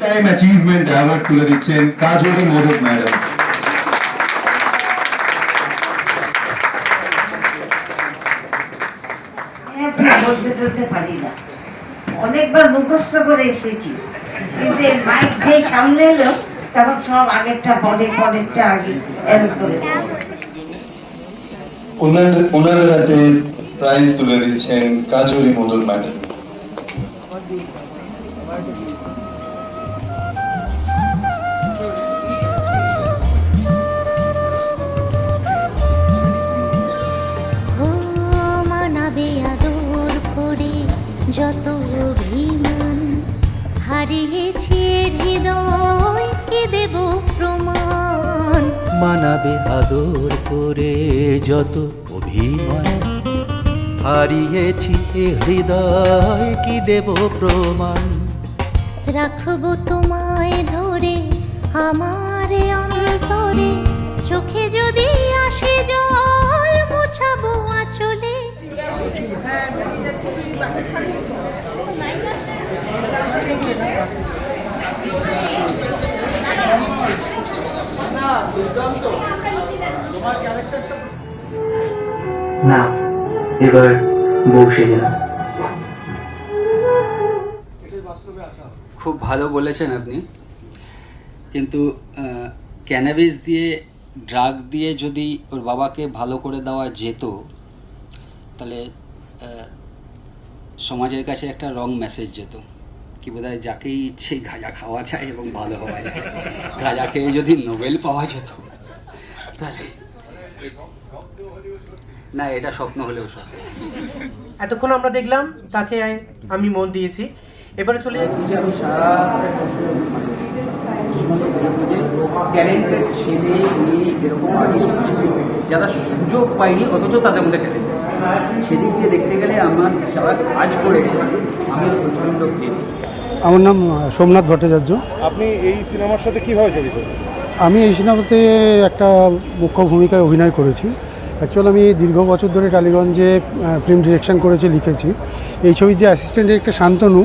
Time achievement award তুলে দিচ্ছেন কাজলি modak madam অনেকবার মুখস্থ করে এসেছি। কিন্তু মাইক যে সামনে এলো তখন সব আগেরটা পরে পরেরটা আগে এরকম করে ওনার ওনার হাতে প্রাইজ তুলে দিচ্ছেন কাজলি মোদক ম্যাডাম। যত অভিমান হারিয়েছি হৃদয় কে দেব প্রমাণ? মানাবে আদর করে যত অভিমান হারিয়েছি হৃদয় কি দেব প্রমাণ? রাখব তোমায় ধরে আমার অন্তরে চোখে যদি আসে জল মুছাবো আঁচলে। না, এবার বউ সেজে খুব ভালো বলেছেন আপনি। কিন্তু ক্যানাবিস দিয়ে ড্রাগ দিয়ে যদি ওর বাবাকে ভালো করে দেওয়া যেত, তাহলে সমাজের কাছে একটা রং মেসেজ যেত। কি বোধ হয় যাকেই ইচ্ছে গাঁজা খাওয়া যায় এবং ভালো হওয়া যায়। গাঁজা খেয়ে যদি নোবেল পাওয়া যেত, তাহলে না, এটা স্বপ্ন হলেও এতক্ষণ আমরা দেখলাম তাকে আমি মন দিয়েছি। এবারে চলে যাচ্ছি ট্যালেন্টেড ছেলে মেয়ে এরকম আর্টিস্ট আছে যারা সুযোগ পায়নি অথচ তাদের মধ্যে ট্যালেন্ট সেদিক দিয়ে দেখতে গেলে আমার যারা কাজ করেছে আমি প্রচণ্ড পেয়েছি আমার নাম সোমনাথ ভট্টাচার্য। আপনি এই সিনেমার সাথে কীভাবে জড়িত? আমি এই সিনেমাতে একটা মুখ্য ভূমিকায় অভিনয় করেছি। অ্যাকচুয়ালি আমি দীর্ঘ বছর ধরে টালিগঞ্জে ফিল্ম ডিরেকশন করেছি, লিখেছি। এই ছবির যে অ্যাসিস্ট্যান্ট ডিরেক্টর শান্তনু,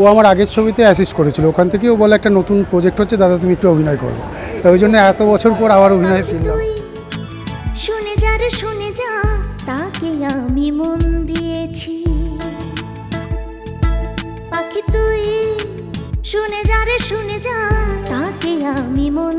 ও আমার আগের ছবিতে অ্যাসিস্ট করেছিল। ওখান থেকেও বলে, একটা নতুন প্রজেক্ট হচ্ছে, দাদা তুমি একটু অভিনয় করো। তা ওই জন্য এত বছর পর আবার অভিনয় ফিরলাম শুনে যা রে শুনে যা, তাকে আমি মন দিয়েছি। পাখি তুই, শুনে যা রে শুনে যা, তাকে আমি মন